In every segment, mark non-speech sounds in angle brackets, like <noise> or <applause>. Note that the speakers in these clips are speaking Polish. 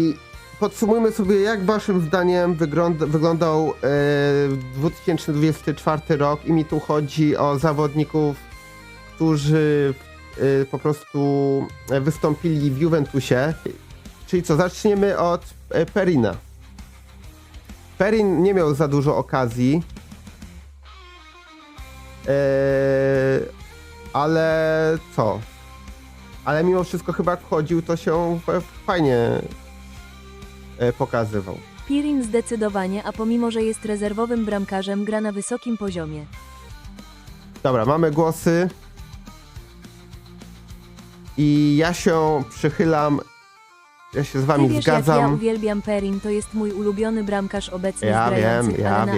I podsumujmy sobie, jak waszym zdaniem wygląda, wyglądał e, 2024 rok i mi tu chodzi o zawodników, którzy e, po prostu wystąpili w Juventusie. Czyli co, zaczniemy od e, Perina. Perin nie miał za dużo okazji, e, ale co? Ale mimo wszystko chyba wchodził, to się fajnie pokazywał. Pirin zdecydowanie, a pomimo, że jest rezerwowym bramkarzem, gra na wysokim poziomie. Dobra, mamy głosy. I ja się przychylam. Ja się z Ty wami wiesz, jak ja zgadzam. uwielbiam Perin, to jest mój ulubiony bramkarz obecnie Ja wiem, ja wiem.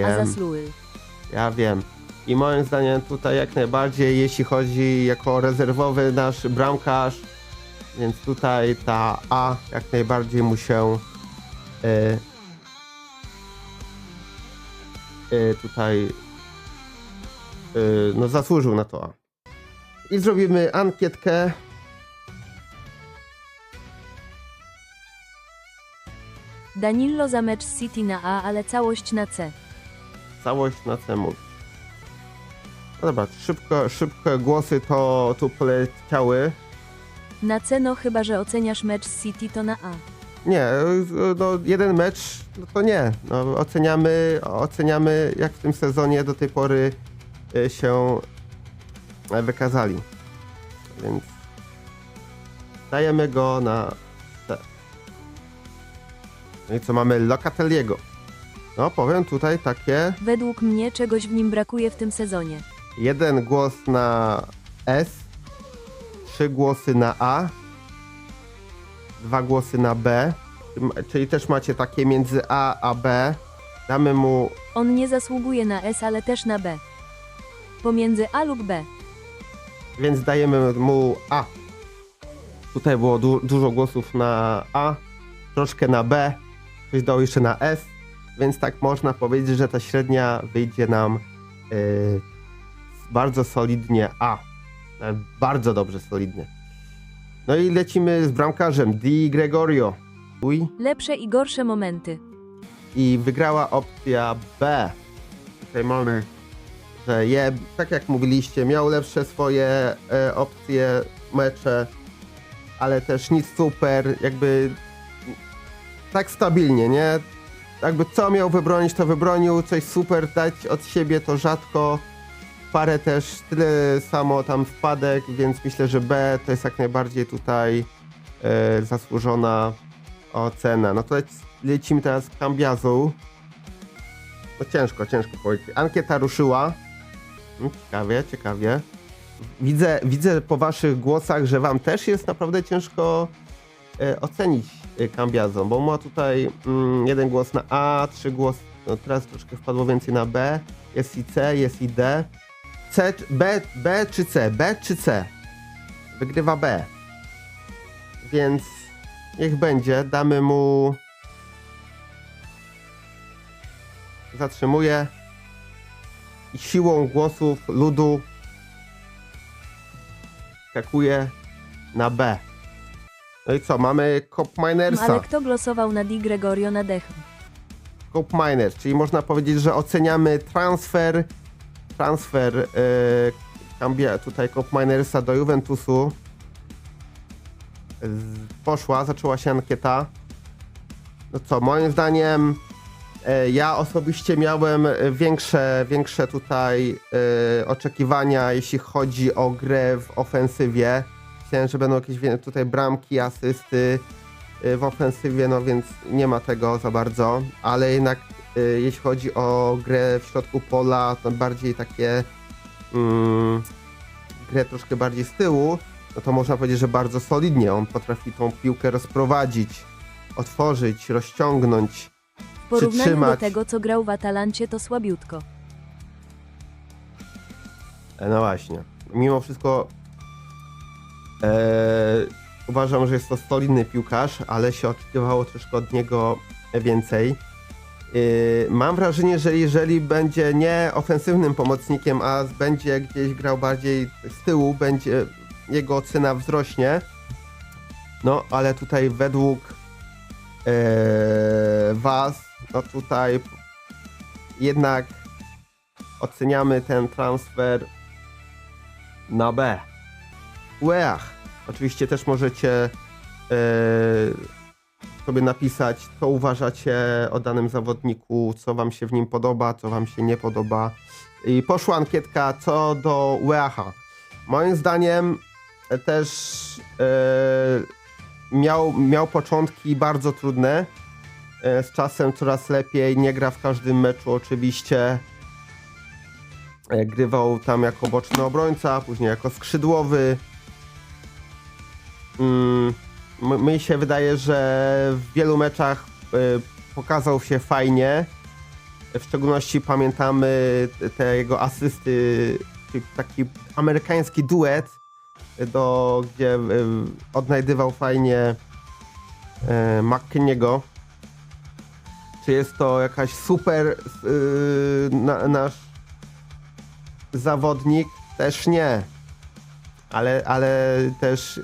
Ja wiem. I moim zdaniem tutaj jak najbardziej, jeśli chodzi jako rezerwowy nasz bramkarz, więc tutaj ta A jak najbardziej mu się e, e, tutaj e, no zasłużył na to. I zrobimy ankietkę. Danilo za mecz City na A, ale całość na C. Całość na C mówi. No dobra, szybko, szybko głosy to tu poleciały. Na C no chyba, że oceniasz mecz City to na A. Nie, no jeden mecz no to nie. No, oceniamy, oceniamy jak w tym sezonie do tej pory y, się e, wykazali. Więc dajemy go na C. No i co mamy Locatelliego. No powiem tutaj takie Według mnie czegoś w nim brakuje w tym sezonie. jeden głos na S, trzy głosy na A, dwa głosy na B, czyli też macie takie między A a B. Damy mu, On nie zasługuje na S, ale też na B. Pomiędzy A lub B. więc dajemy mu A. Tutaj było du dużo głosów na A, troszkę na B, ktoś dał jeszcze na S, więc tak można powiedzieć, że ta średnia wyjdzie nam yy, bardzo solidnie A. Nawet Bardzo dobrze solidnie. No i lecimy z bramkarzem Di Gregorio. Uj. Lepsze i gorsze momenty. I wygrała opcja B. Tutaj mamy, że je, tak jak mówiliście, miał lepsze swoje e, opcje, mecze, ale też nic super, jakby tak stabilnie, nie? Jakby co miał wybronić, to wybronił, coś super dać od siebie to rzadko. Parę też tyle samo tam wpadek, więc myślę, że B to jest jak najbardziej tutaj e, zasłużona ocena. No to lec, lecimy teraz z Cambiazą. No ciężko, ciężko powiedzieć. Ankieta ruszyła. Mm, Ciekawie, ciekawie. Widzę, widzę po waszych głosach, że wam też jest naprawdę ciężko e, ocenić e, Cambiazą, bo ma tutaj mm, jeden głos na A, trzy głos, no teraz troszkę wpadło więcej na B, jest i C, jest i D. C, B, B czy C? B czy C? Wygrywa B. Więc niech będzie, damy mu. Zatrzymuję. I siłą głosów ludu skakuje na B. No i co, mamy Cop Minersa. Ale kto głosował na Di Gregorio na dech? Cop Miners, czyli można powiedzieć, że oceniamy transfer transfer yy, Cambia, tutaj Cop Minersa do Juventusu. Poszła, zaczęła się ankieta. No co, moim zdaniem e, ja osobiście miałem e, większe, większe tutaj e, oczekiwania, jeśli chodzi o grę w ofensywie. Myślałem, że będą jakieś tutaj bramki, asysty e, w ofensywie, no więc nie ma tego za bardzo, ale jednak e, jeśli chodzi o grę w środku pola, to bardziej takie mm, grę troszkę bardziej z tyłu, no to można powiedzieć, że bardzo solidnie on potrafi tą piłkę rozprowadzić, otworzyć, rozciągnąć. W porównaniu do Przytrzymać. tego, co grał w Atalancie, to słabiutko. E, No właśnie. Mimo wszystko e, uważam, że jest to solidny piłkarz, ale się oczekiwało troszkę od niego więcej. E, mam wrażenie, że jeżeli będzie nie ofensywnym pomocnikiem, a będzie gdzieś grał bardziej z tyłu, będzie jego cena wzrośnie. No, ale tutaj według e, was, no tutaj jednak oceniamy ten transfer na B. Łeach. Oczywiście też możecie e, sobie napisać, co uważacie o danym zawodniku, co wam się w nim podoba, co wam się nie podoba. I poszła ankietka co do Łeacha. Moim zdaniem e, też e, miał, miał początki bardzo trudne. E, z czasem coraz lepiej, nie gra w każdym meczu oczywiście. Grywał tam jako boczny obrońca, później jako skrzydłowy. M- mi się wydaje, że w wielu meczach y, pokazał się fajnie. W szczególności pamiętamy te jego asysty, taki amerykański duet, do, gdzie y, odnajdywał fajnie y, McKinney'ego. Czy jest to jakaś super na, nasz zawodnik? Też nie ale, ale też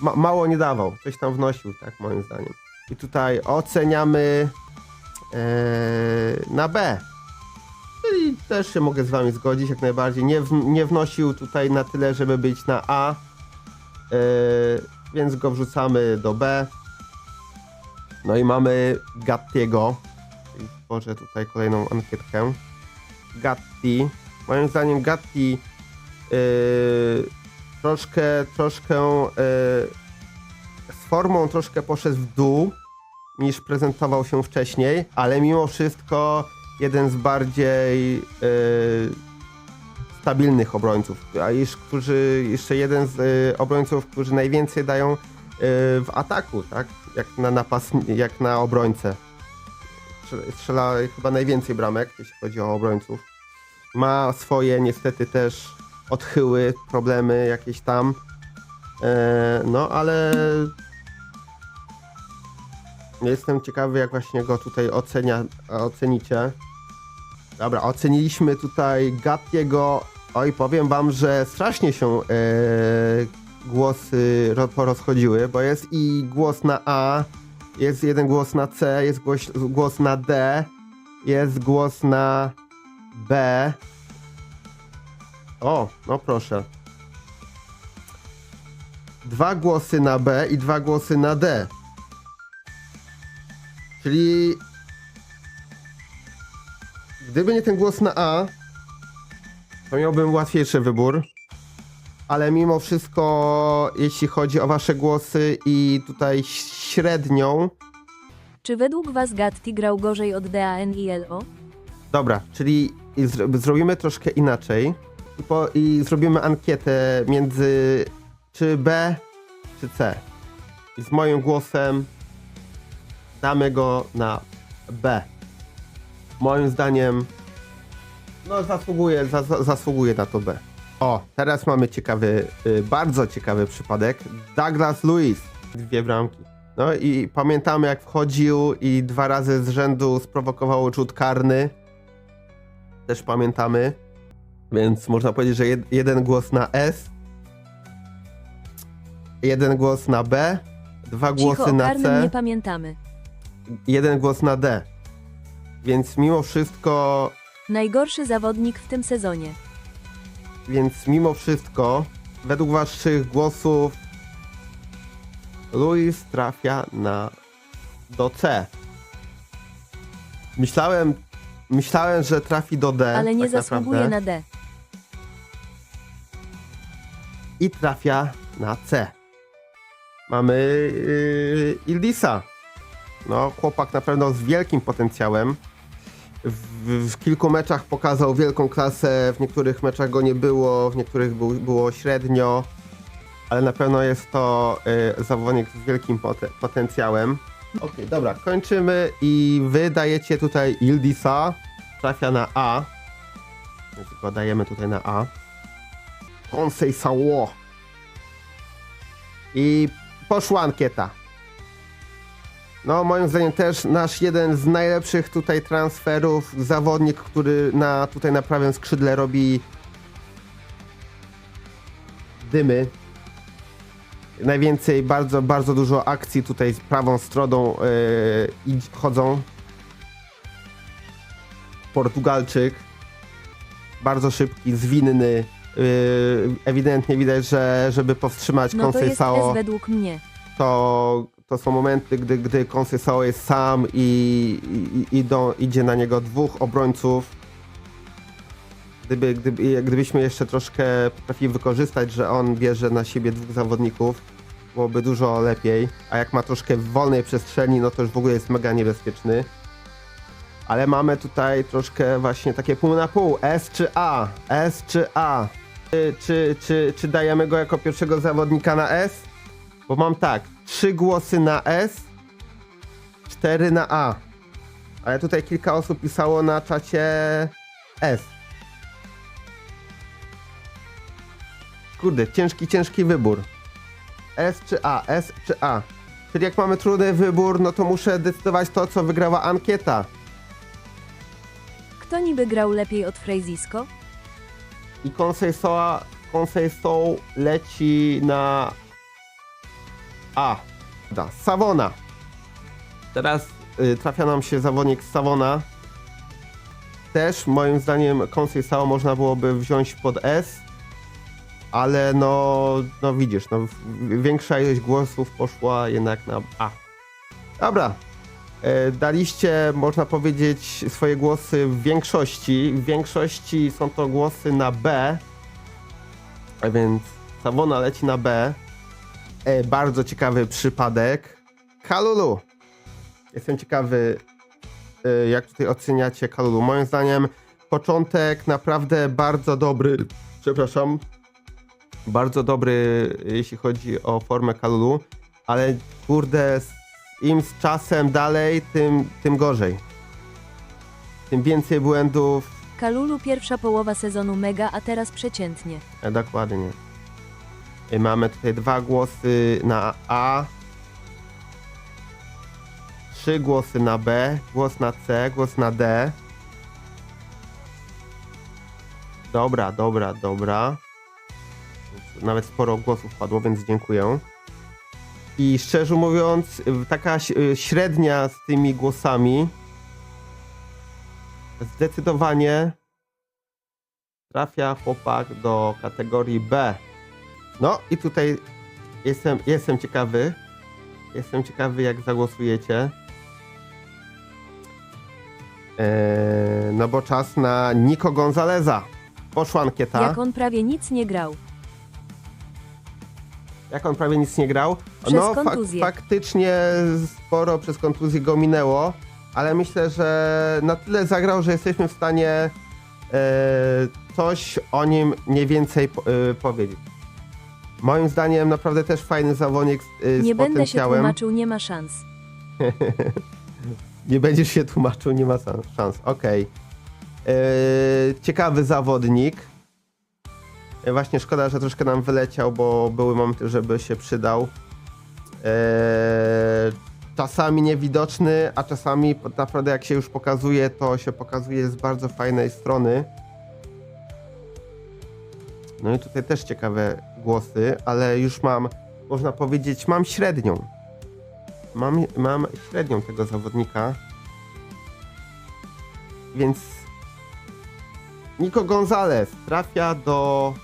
ma, mało nie dawał. Coś tam wnosił, tak moim zdaniem. I tutaj oceniamy e, na B. Czyli też się mogę z wami zgodzić jak najbardziej. Nie, w, nie wnosił tutaj na tyle, żeby być na A. E, więc go wrzucamy do B. No i mamy Gattiego. Czyli Stworzę tutaj kolejną ankietkę. Gatti. Moim zdaniem Gatti yy, troszkę, troszkę yy, z formą troszkę poszedł w dół niż prezentował się wcześniej, ale mimo wszystko jeden z bardziej yy, stabilnych obrońców, a iż, którzy, jeszcze jeden z yy, obrońców, którzy najwięcej dają w ataku, tak? Jak na napas, jak na obrońcę. Strzela chyba najwięcej bramek, jeśli chodzi o obrońców. Ma swoje niestety też odchyły, problemy jakieś tam. E, no ale jestem ciekawy, jak właśnie go tutaj ocenia, ocenicie. Dobra, oceniliśmy tutaj Gattiego. Oj, powiem wam, że strasznie się e, głosy ro, porozchodziły, bo jest i głos na A, jest jeden głos na C, jest głos, głos na D, jest głos na B. O, no proszę. Dwa głosy na B i dwa głosy na D. Czyli gdyby nie ten głos na A, to miałbym łatwiejszy wybór. Ale mimo wszystko, jeśli chodzi o wasze głosy i tutaj średnią, Czy według Was Gatti grał gorzej od DAN i LO? Dobra, czyli zro zrobimy troszkę inaczej i, po, i zrobimy ankietę między czy B, czy C. I z moim głosem damy go na B. Moim zdaniem no zasługuje, za, za- zasługuje na to B. O, teraz mamy ciekawy, y, bardzo ciekawy przypadek. Douglas Lewis, dwie bramki. No i pamiętamy jak wchodził i dwa razy z rzędu sprowokował rzut karny też pamiętamy. Więc można powiedzieć, że jed, jeden głos na S, jeden głos na B, dwa Cicho głosy o na karnym C, nie pamiętamy. jeden głos na D. Więc mimo wszystko, Najgorszy zawodnik w tym sezonie. więc mimo wszystko, według waszych głosów, Luis trafia na do C. Myślałem, myślałem, że trafi do D. Ale nie tak zasługuje naprawdę. na D. i trafia na C. Mamy yy, Ildisa. No, chłopak na pewno z wielkim potencjałem. W, w kilku meczach pokazał wielką klasę, w niektórych meczach go nie było, w niektórych był, było średnio, ale na pewno jest to yy, zawodnik z wielkim pote, potencjałem. Okej, dobra, kończymy i wy dajecie tutaj Ildisa, trafia na A. Więc go dajemy tutaj na A. Conseil Sało. I poszła ankieta. No, moim zdaniem też nasz jeden z najlepszych tutaj transferów, zawodnik, który na tutaj na prawym skrzydle robi dymy. najwięcej, bardzo, bardzo dużo akcji tutaj z prawą stroną yy, chodzą. Portugalczyk. Bardzo szybki, zwinny. Yy, ewidentnie widać, że żeby powstrzymać No to jest Conceição, S według mnie. to, to są momenty, gdy, gdy Conceição jest sam i, i, idzie na niego dwóch obrońców. Gdyby, gdyby, gdybyśmy jeszcze troszkę potrafili wykorzystać, że on bierze na siebie dwóch zawodników, byłoby dużo lepiej. A jak ma troszkę wolnej przestrzeni, no to już w ogóle jest mega niebezpieczny. Ale mamy tutaj troszkę właśnie takie pół na pół. S czy A? S czy A? Czy, czy, czy, czy dajemy go jako pierwszego zawodnika na S? Bo mam tak, trzy głosy na S, cztery na A. Ale tutaj kilka osób pisało na czacie S. Kurde, ciężki, ciężki wybór. S czy A, S czy A. Czyli jak mamy trudny wybór, no to muszę decydować to, co wygrała ankieta. Kto niby grał lepiej od Frejzisko? I Conceição, Conceição leci na A. Da, Savona. Teraz y, trafia nam się zawodnik z Savona. Też moim zdaniem Conceição można byłoby wziąć pod S. Ale no, no widzisz, no, większa ilość głosów poszła jednak na A. Dobra, Daliście, można powiedzieć, swoje głosy w większości. W większości są to głosy na B. A więc Savona leci na B. E, bardzo ciekawy przypadek. Kalulu. Jestem ciekawy, e, jak tutaj oceniacie Kalulu. Moim zdaniem początek naprawdę bardzo dobry. Przepraszam. Bardzo dobry, jeśli chodzi o formę Kalulu. Ale kurde, im z czasem dalej, tym, tym gorzej. Tym więcej błędów. Kalulu pierwsza połowa sezonu mega, a teraz przeciętnie. E, dokładnie. I mamy tutaj dwa głosy na A. Trzy głosy na B, głos na C, głos na D. Dobra, dobra, dobra. Nawet sporo głosów padło, więc dziękuję. I szczerze mówiąc, taka y, średnia z tymi głosami zdecydowanie trafia chłopak do kategorii B. No i tutaj jestem, jestem ciekawy. Jestem ciekawy, jak zagłosujecie. Eee, no bo czas na Nico Gonzaleza. Poszła ankieta. Jak on prawie nic nie grał. Jak on prawie nic nie grał? Przez no, kontuzję. faktycznie sporo przez kontuzję go minęło, ale myślę, że na tyle zagrał, że jesteśmy w stanie e, coś o nim mniej więcej po- e, powiedzieć. Moim zdaniem naprawdę też fajny zawodnik z, e, z Nie będę się tłumaczył, nie ma szans. <laughs> Nie będziesz się tłumaczył, nie ma szans. Okej. E, ciekawy zawodnik. E, Właśnie szkoda, że troszkę nam wyleciał, bo były momenty, żeby się przydał. E, czasami niewidoczny, a czasami naprawdę jak się już pokazuje, to się pokazuje z bardzo fajnej strony. No i tutaj też ciekawe głosy, ale już mam, można powiedzieć, mam średnią. Mam, mam średnią tego zawodnika. Więc Nico Gonzalez trafia do.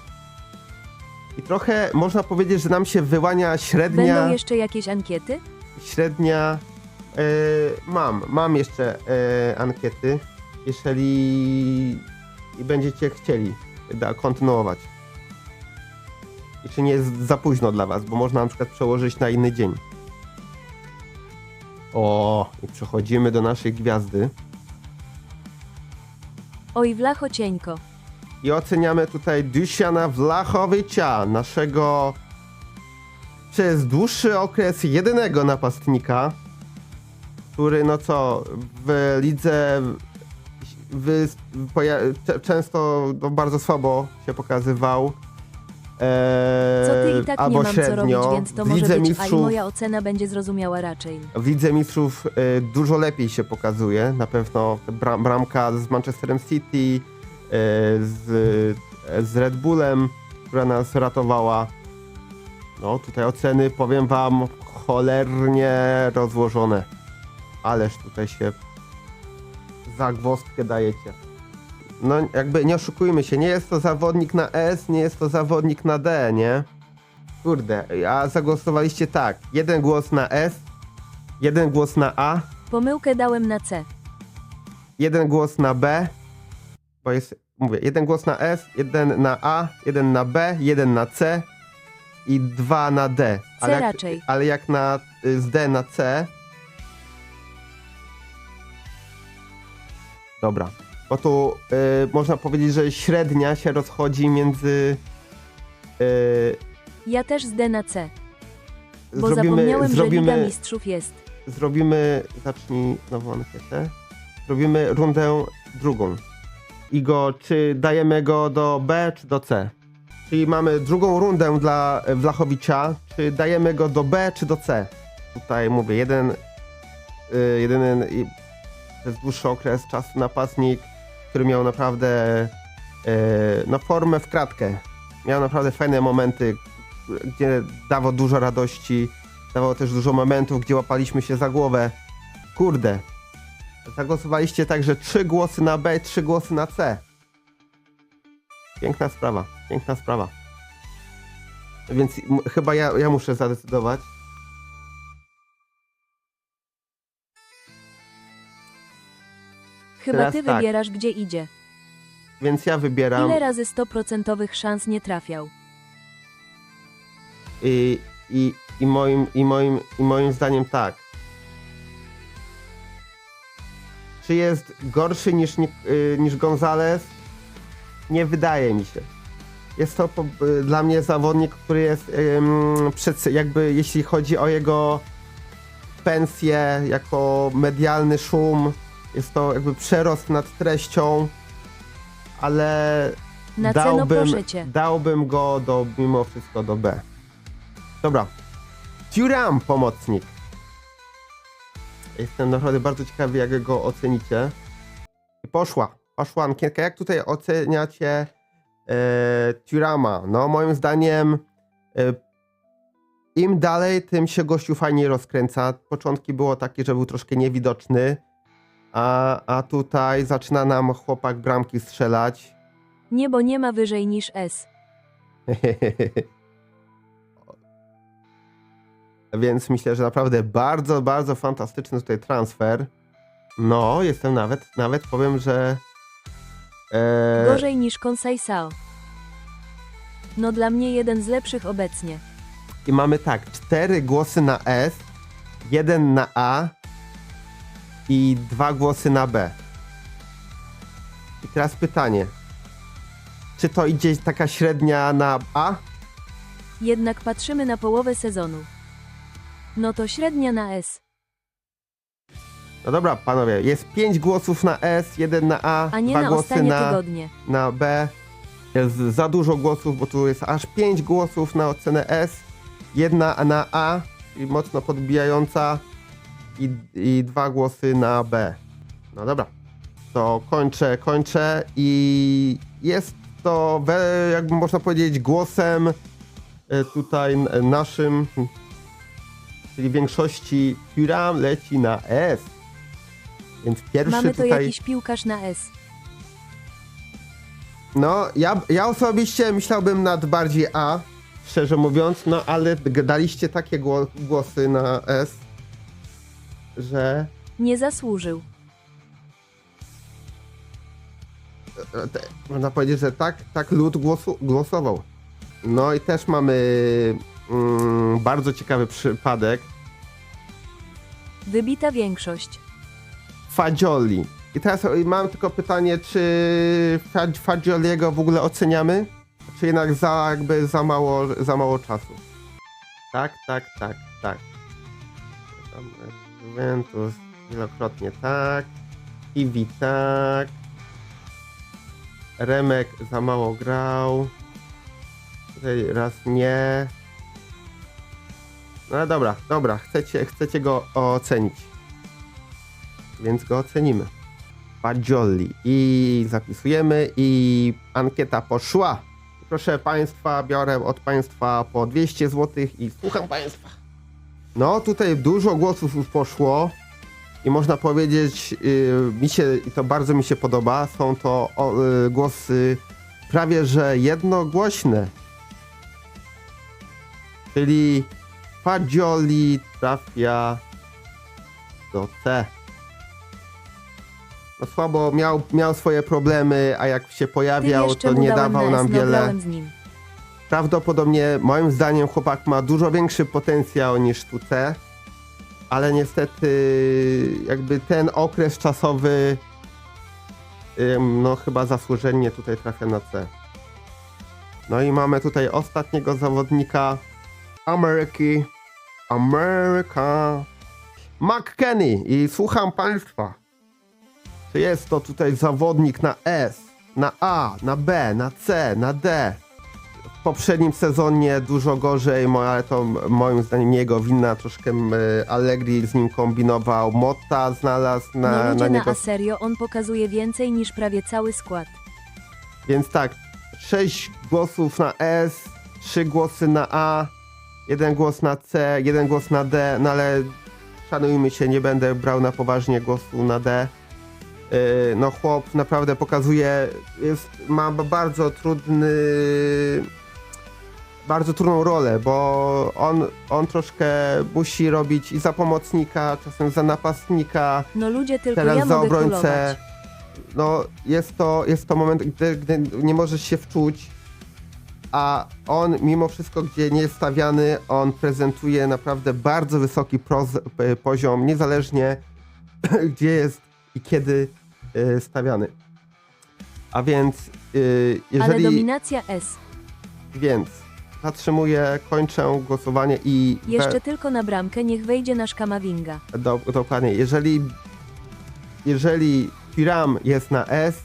I trochę można powiedzieć, że nam się wyłania średnia. Będą jeszcze jakieś ankiety? Średnia. e, mam, mam jeszcze e, ankiety. Jeżeli i będziecie chcieli da, kontynuować. I czy nie jest za późno dla Was, bo można na przykład przełożyć na inny dzień. O, i przechodzimy do naszej gwiazdy. Oj, Wlacho cieńko. I oceniamy tutaj Dusiana Wlachowicza, naszego przez dłuższy okres jedynego napastnika, który no co, w lidze w, często no, bardzo słabo się pokazywał. Eee, Co ty i tak nie albo mam średnio. co robić, więc to może być, a i Mistrzów moja ocena będzie zrozumiała raczej. w Lidze Mistrzów e, dużo lepiej się pokazuje. Na pewno bram, bramka z Manchesterem City, e, z, z Red Bullem, która nas ratowała. No, tutaj oceny, powiem wam, cholernie rozłożone. Ależ tutaj się zagwozdkę dajecie. No, jakby nie oszukujmy się, nie jest to zawodnik na S, nie jest to zawodnik na D, nie? Kurde, a zagłosowaliście tak. Jeden głos na S, jeden głos na A, Pomyłkę dałem na C. jeden głos na B, bo jest, mówię, jeden głos na S, jeden na A, jeden na B, jeden na C i dwa na D. C jak, raczej. Ale jak na, y, z D na C... Dobra, bo tu y, można powiedzieć, że średnia się rozchodzi między... Y, Ja też z D na C. Bo zrobimy, zapomniałem, że Liga Mistrzów jest. zrobimy, zacznij nową ankietę. Zrobimy rundę drugą. I go, czy dajemy go do B, czy do C? Czyli mamy drugą rundę dla Wlachowicza, czy dajemy go do B, czy do C? Tutaj mówię, jeden, y, jeden y, przez dłuższy okres czasu napastnik, który miał naprawdę y, no, formę w kratkę. Miał naprawdę fajne momenty, gdzie dawał dużo radości, dawało też dużo momentów, gdzie łapaliśmy się za głowę. Kurde. Zagłosowaliście tak, że trzy głosy na B, trzy głosy na C. Piękna sprawa, piękna sprawa. Więc chyba ja, ja muszę zadecydować. Chyba Teraz ty tak. wybierasz, gdzie idzie. Więc ja wybieram Ile razy 100% szans nie trafiał? i, i, i, moim, i, moim, i moim zdaniem tak. Czy jest gorszy niż, y, niż Gonzalez? Nie wydaje mi się. Jest to y, dla mnie zawodnik, który jest przed, jakby jeśli chodzi o jego pensję jako medialny szum, jest to jakby przerost nad treścią, ale Na no dałbym, dałbym go do, mimo wszystko do B. Dobra. Turam, pomocnik. Jestem naprawdę bardzo ciekawy, jak go ocenicie. I Poszła, poszła ankietka. Jak tutaj oceniacie e, Turama? No, moim zdaniem e, im dalej, tym się gościu fajnie rozkręca. Początki było takie, że był troszkę niewidoczny, a, a tutaj zaczyna nam chłopak bramki strzelać. Nie, bo nie ma wyżej niż S. <laughs> Więc myślę, że naprawdę bardzo, bardzo fantastyczny tutaj transfer. No, jestem nawet, nawet powiem, że. E, Gorzej niż Sao. No dla mnie jeden z lepszych obecnie. I mamy tak, cztery głosy na S, jeden na A i dwa głosy na B. I teraz pytanie. Czy to idzie taka średnia na A? Jednak patrzymy na połowę sezonu. No to średnia na S. No dobra, panowie, jest pięć głosów na S, jeden na A, A nie dwa na głosy ostatnie na... tygodnie. na B. Jest za dużo głosów, bo tu jest aż 5 głosów na ocenę S, jedna na A, czyli mocno podbijająca i, i dwa głosy na B. No dobra, to kończę, kończę i jest to, we, jakby można powiedzieć, głosem e, tutaj naszym, czyli większości Turam leci na S. Więc pierwszy Mamy to tutaj... jakiś piłkarz na S. No, ja, ja osobiście myślałbym nad bardziej A, szczerze mówiąc, no ale daliście takie gło- głosy na S, że Nie zasłużył. te, można powiedzieć, że tak, tak lud głosu, głosował. No i też mamy mm, bardzo ciekawy przypadek Wybita większość. Fagioli. I teraz mam tylko pytanie, czy Fag- Fagioliego w ogóle oceniamy? Czy jednak za, jakby za mało, za mało czasu? Tak, tak, tak, tak. Juventus wielokrotnie tak. Iwi tak. Remek za mało grał. Tutaj raz nie. No ale dobra, dobra, chcecie, chcecie go ocenić. Więc go ocenimy. Fagioli. I zapisujemy i ankieta poszła. Proszę Państwa, biorę od Państwa po 200 zł i słucham Państwa. No, tutaj dużo głosów już poszło i można powiedzieć, yy, mi się, i to bardzo mi się podoba, są to o, yy, głosy prawie że jednogłośne. Czyli Fagioli trafia do C. No słabo miał, miał swoje problemy, a jak się pojawiał, to nie dawał na nam no wiele. Prawdopodobnie, moim zdaniem, chłopak ma dużo większy potencjał niż tu C, ale niestety, jakby ten okres czasowy, no chyba zasłużenie tutaj trafia na C. No i mamy tutaj ostatniego zawodnika Ameryki. Ameryka. McKenny. I słucham Państwa. Czy jest to tutaj zawodnik na S, na A, na B, na C, na D? w poprzednim sezonie dużo gorzej, ale to moim zdaniem nie jego wina, troszkę Allegri z nim kombinował, Motta znalazł na, No na ludzie na niego, A serio, on pokazuje więcej niż prawie cały skład. więc tak, 6 głosów na S, 3 głosy na A, jeden głos na C, jeden głos na D, no ale szanujmy się, nie będę brał na poważnie głosu na D. Yy, No chłop naprawdę pokazuje, jest, ma bardzo trudny, bardzo trudną rolę, bo on, on troszkę musi robić i za pomocnika, czasem za napastnika, No ludzie tylko teraz za obrońcę. No jest to, jest to moment, gdy, gdy nie możesz się wczuć, a on mimo wszystko, gdzie nie jest stawiany, on prezentuje naprawdę bardzo wysoki p- poziom, niezależnie <clears throat> gdzie jest i kiedy y, stawiany. A więc Ale jeżeli... dominacja S. Więc zatrzymuję, kończę głosowanie i... we- Jeszcze tylko na bramkę niech wejdzie nasz Kamavinga. Do, dokładnie. Jeżeli, jeżeli Piram jest na S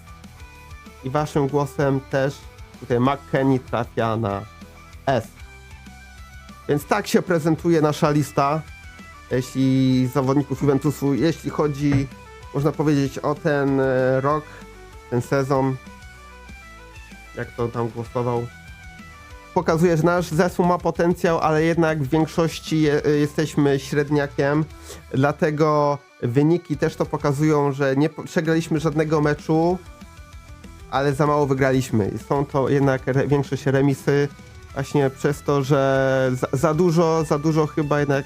i waszym głosem też tutaj McKenny trafia na S. Więc tak się prezentuje nasza lista, jeśli zawodników Juventusu, jeśli chodzi, można powiedzieć, o ten e, rok, ten sezon, jak to tam głosował. Pokazuje, że nasz zespół ma potencjał, ale jednak w większości je, jesteśmy średniakiem, dlatego wyniki też to pokazują, że nie przegraliśmy żadnego meczu, ale za mało wygraliśmy. Są to jednak re, remisy, właśnie przez to, że za, za dużo, za dużo chyba jednak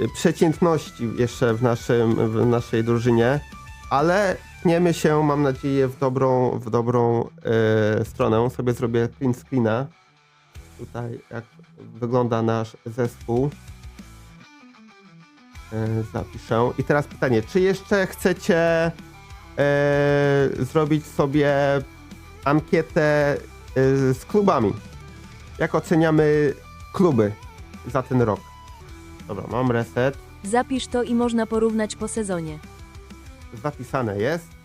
y, przeciętności jeszcze w, naszym, w naszej drużynie, ale tniemy się, mam nadzieję, w dobrą, w dobrą e, stronę. Sobie zrobię print screena. Tutaj jak wygląda nasz zespół. E, zapiszę. I teraz pytanie, czy jeszcze chcecie e, zrobić sobie ankietę e, z klubami? Jak oceniamy kluby za ten rok? Dobra, mam reset. Zapisz to i można porównać po sezonie. Zapisane jest.